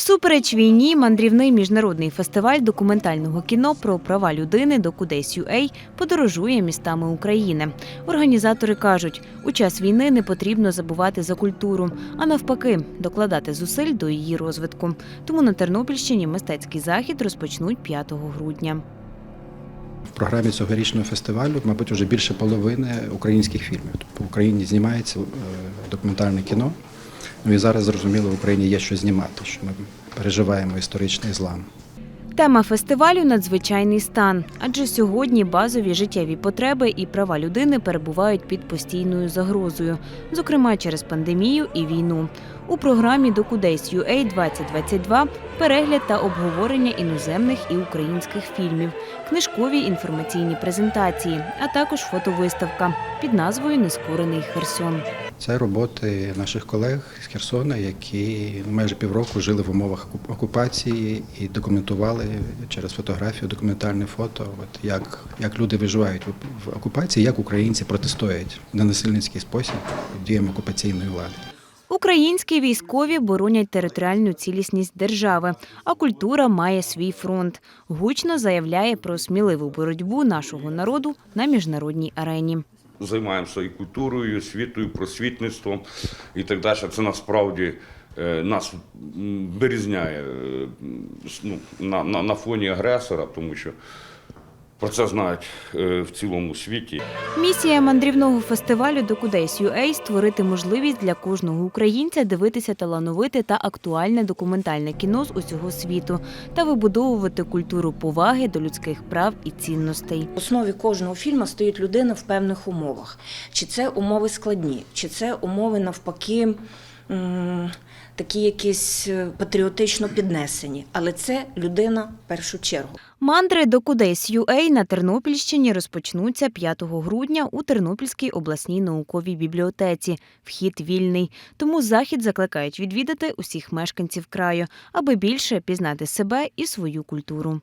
Всупереч війні мандрівний міжнародний фестиваль документального кіно про права людини Докудесь.UA подорожує містами України. Організатори кажуть, у час війни не потрібно забувати за культуру, а навпаки, докладати зусиль до її розвитку. Тому на Тернопільщині мистецький захід розпочнуть 5 грудня. В програмі цьогорічного фестивалю, мабуть, вже більше половини українських фільмів. Тобто в Україні знімається е, документальне кіно. Ну і зараз зрозуміло, в Україні є що знімати, що ми переживаємо історичний злам. Тема фестивалю надзвичайний стан, адже сьогодні базові життєві потреби і права людини перебувають під постійною загрозою, зокрема через пандемію і війну. У програмі Докудесь.UA 2022 перегляд та обговорення іноземних і українських фільмів, книжкові інформаційні презентації, а також фотовиставка під назвою Нескорений Херсон. Це роботи наших колег з Херсона, які майже півроку жили в умовах окупації і документували через фотографію, документальне фото, от як, як люди виживають в- окупації, як українці протистоять в ненасильницький спосіб діям окупаційної влади. Українські військові боронять територіальну цілісність держави, а культура має свій фронт. Гучно заявляє про сміливу боротьбу нашого народу на міжнародній арені. займаємося і культурою, і освітою, просвітництвом і так далі. Це насправді е, нас вирізняє е, ну, на, на, на фоні агресора, тому що про це знають е, в цілому світі. Місія мандрівного фестивалю Докудесь.UA – створити можливість для кожного українця дивитися талановите та актуальне документальне кіно з усього світу та вибудовувати культуру поваги до людських прав і цінностей. В основі кожного фільму стоїть людина в певних умовах. Чи це умови складні, чи це умови навпаки. Такі якісь е, патріотично піднесені, але це людина в першу чергу. Мандри Докудесь.UA на Тернопільщині розпочнуться 5 грудня у Тернопільській обласній науковій бібліотеці. Вхід вільний. Тому захід закликають відвідати усіх мешканців краю, аби більше пізнати себе і свою культуру.